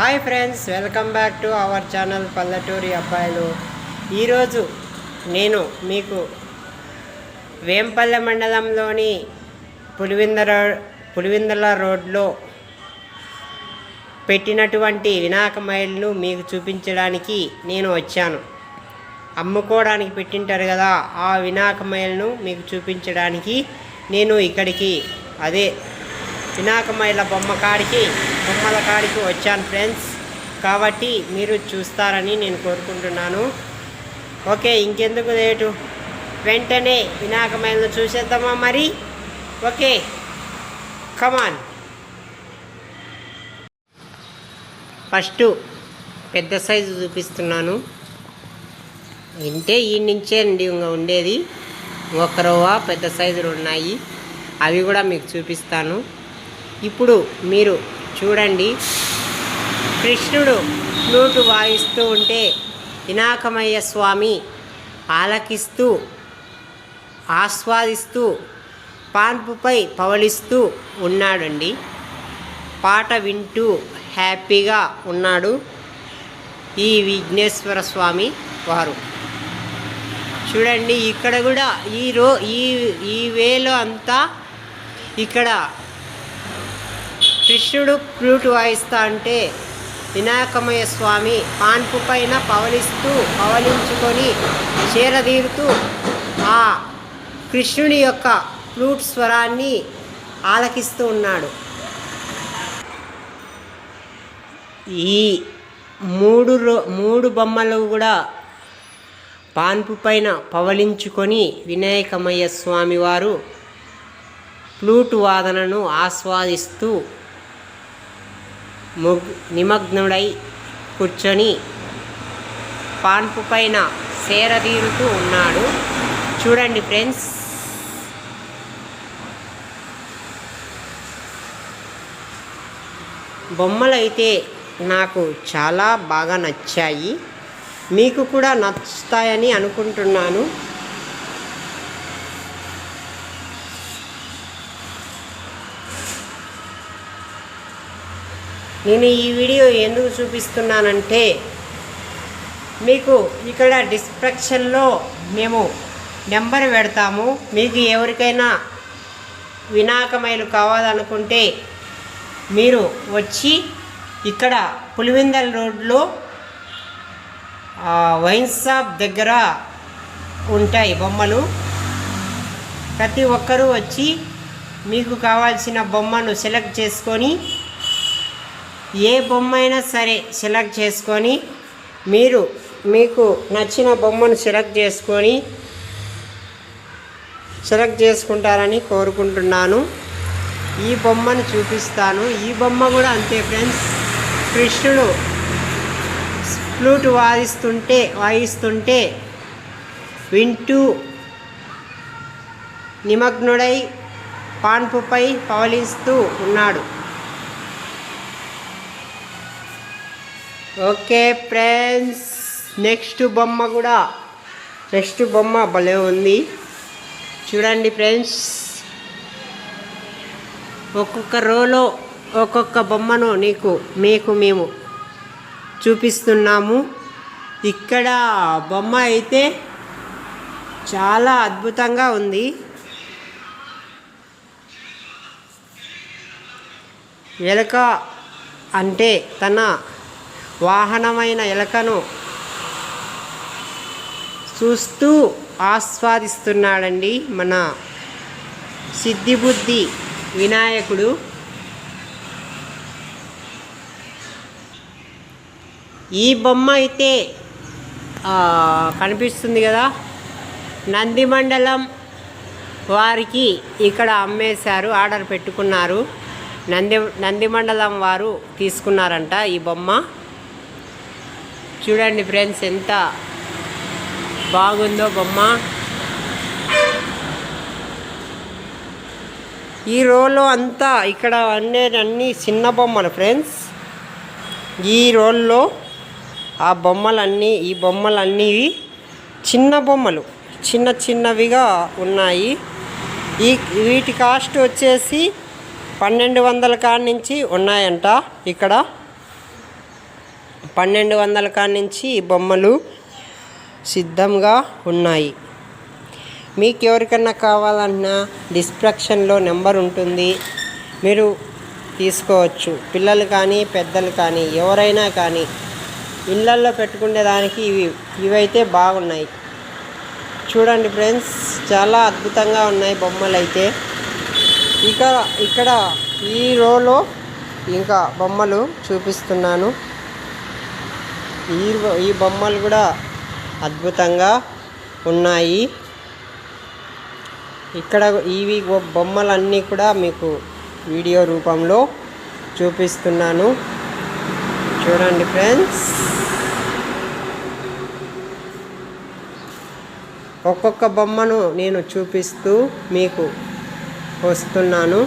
Hi friends welcome back to our channel Palleturi Abbayilu. ఈరోజు నేను మీకు వేంపల్లె మండలంలోని పులివిందర పులివిందల రోడ్లో పెట్టినటువంటి వినాయక మైల్ను మీకు చూపించడానికి నేను వచ్చాను. అమ్ముకోవడానికి పెట్టింటారు కదా ఆ వినాయక మైల్ను మీకు చూపించడానికి నేను ఇక్కడికి అదే వినాయక మైల బొమ్మ కాడికి బొమ్మల కాడికి వచ్చాను ఫ్రెండ్స్. కాబట్టి మీరు చూస్తారని నేను కోరుకుంటున్నాను. ఓకే ఇంకెందుకు లేటు? వెంటనే వినాయకమైన చూసేద్దామా మరి? ఓకే కమాన్ ఫస్ట్ పెద్ద సైజు చూపిస్తున్నాను. ఇంటే ఈ నుంచే అండి ఇంకా ఉండేది. ఒక రవ్వ పెద్ద సైజులు ఉన్నాయి. అవి కూడా మీకు చూపిస్తాను. ఇప్పుడు మీరు చూడండి. కృష్ణుడు ఫ్లూటు వాయిస్తూ ఉంటే వినాకమయ్య స్వామి ఆలకిస్తూ ఆస్వాదిస్తూ పాన్పుపై పవలిస్తూ ఉన్నాడండి. పాట వింటూ హ్యాపీగా ఉన్నాడు ఈ విఘ్నేశ్వర స్వామి వారు. చూడండి ఇక్కడ కూడా ఈ రో ఈ ఈ వేలో అంతా ఇక్కడ కృష్ణుడు ఫ్లూట్ వాయిస్తా అంటే వినాయకమయ్య స్వామి పాన్పు పైన పవలిస్తూ పవలించుకొని చేరదీరుతూ ఆ కృష్ణుని యొక్క ఫ్లూట్ స్వరాన్ని ఆలకిస్తూ ఉన్నాడు. ఈ మూడు రో మూడు బొమ్మలు కూడా పాన్పు పైన పవలించుకొని వినాయకమయ్య స్వామివారు ఫ్లూట్ వాదనను ఆస్వాదిస్తూ నిమగ్నుడై కూర్చొని పాన్పు పైన సేరదీరుతూ ఉన్నాడు. చూడండి ఫ్రెండ్స్. బొమ్మలైతే నాకు చాలా బాగా నచ్చాయి. మీకు కూడా నచ్చుతాయని అనుకుంటున్నాను. నేను ఈ వీడియో ఎందుకు చూపిస్తున్నానంటే మీకు ఇక్కడ డిస్క్రిప్షన్లో మేము నెంబర్ పెడతాము. మీకు ఎవరికైనా వినాకమైలు కావాలనుకుంటే మీరు వచ్చి ఇక్కడ పులివెందల్ రోడ్లో వైన్సాప్ వైన్ షాప్ దగ్గర ఉంటాయి బొమ్మలు. ప్రతి ఒక్కరూ వచ్చి మీకు కావాల్సిన బొమ్మను సెలెక్ట్ చేసుకొని ఏ బొమ్మ అయినా సరే సెలెక్ట్ చేసుకొని మీరు మీకు నచ్చిన బొమ్మను సెలెక్ట్ చేసుకొని సెలెక్ట్ చేసుకుంటారని కోరుకుంటున్నాను. ఈ బొమ్మను చూపిస్తాను. ఈ బొమ్మ కూడా అంతే ఫ్రెండ్స్. కృష్ణుడు ఫ్లూట్ వాయిస్తుంటే వాయిస్తుంటే వింటూ నిమగ్నుడై పాన్పుపై పవలిస్తూ ఉన్నాడు. Okay friends. నెక్స్ట్ బొమ్మ కూడా. నెక్స్ట్ బొమ్మ భలే ఉంది. చూడండి ఫ్రెండ్స్. ఒక్కొక్క రోలో ఒక్కొక్క బొమ్మను నీకు మీకు మేము చూపిస్తున్నాము. ఇక్కడ బొమ్మ అయితే చాలా అద్భుతంగా ఉంది. ఎలక అంటే తన వాహనమైన ఎలకను చూస్తూ ఆస్వాదిస్తున్నాడండి మన సిద్ధిబుద్ధి వినాయకుడు. ఈ బొమ్మ అయితే కనిపిస్తుంది కదా? నందిమండలం వారికి ఇక్కడ అమ్మేశారు ఆర్డర్ పెట్టుకున్నారు. నంది నందిమండలం వారు తీసుకున్నారంట ఈ బొమ్మ. చూడండి ఫ్రెండ్స్ ఎంత బాగుందో బొమ్మ. ఈ రోల్లో అంతా ఇక్కడ అన్నీ అన్ని చిన్న బొమ్మలు ఫ్రెండ్స్. ఈ రోల్లో ఆ బొమ్మలన్నీ ఈ బొమ్మలన్నీ చిన్న బొమ్మలు చిన్న చిన్నవిగా ఉన్నాయి. ఈ వీటి కాస్ట్ వచ్చేసి పన్నెండు వందల కాడ నుంచి ఉన్నాయంట ఇక్కడ. పన్నెండు వందల కాడి నుంచి బొమ్మలు సిద్ధంగా ఉన్నాయి. మీకు ఎవరికన్నా కావాలన్నా డిస్క్రిప్షన్లో నెంబర్ ఉంటుంది. మీరు తీసుకోవచ్చు. పిల్లలు కానీ పెద్దలు కానీ ఎవరైనా కానీ ఇళ్ళల్లో పెట్టుకునే దానికి ఇవి ఇవైతే బాగున్నాయి. చూడండి ఫ్రెండ్స్ చాలా అద్భుతంగా ఉన్నాయి బొమ్మలు అయితే ఇక ఇక్కడ ఈ రోలో ఇంకా బొమ్మలు చూపిస్తున్నాను. ఈ ఈ బొమ్మలు కూడా అద్భుతంగా ఉన్నాయి. ఇక్కడ ఇవి బొమ్మలన్నీ కూడా మీకు వీడియో రూపంలో చూపిస్తున్నాను. చూడండి ఫ్రెండ్స్. ఒక్కొక్క బొమ్మను నేను చూపిస్తూ మీకు వస్తున్నాను.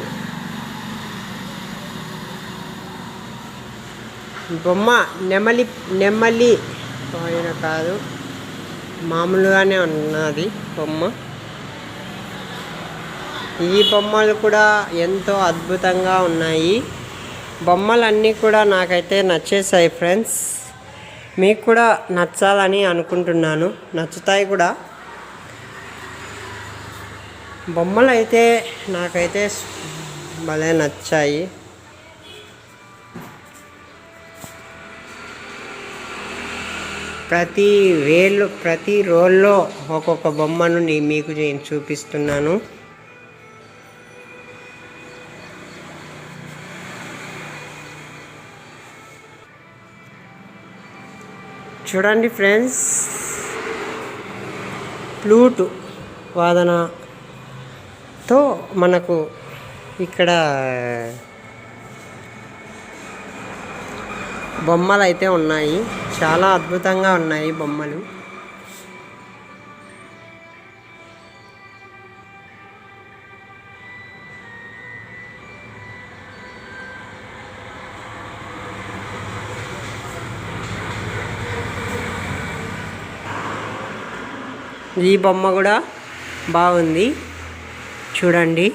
బొమ్మ నెమలి నెమలి ఆయన కాదు. మామూలుగానే ఉన్నది బొమ్మ. ఈ బొమ్మలు కూడా ఎంతో అద్భుతంగా ఉన్నాయి. బొమ్మలన్నీ కూడా నాకైతే నచ్చేసాయి ఫ్రెండ్స్. మీకు కూడా నచ్చాలని అనుకుంటున్నాను. నచ్చుతాయి కూడా. బొమ్మలు అయితే నాకైతే భలే నచ్చాయి. ప్రతి వేలు ప్రతి రోల్లో ఒక్కొక్క బొమ్మను మీకు నేను చూపిస్తున్నాను. చూడండి ఫ్రెండ్స్ ఫ్లూట్ వాదనతో మనకు ఇక్కడ బొమ్మలు అయితే ఉన్నాయి. చాలా అద్భుతంగా ఉన్నాయి బొమ్మలు. ఈ బొమ్మ కూడా బాగుంది. చూడండి.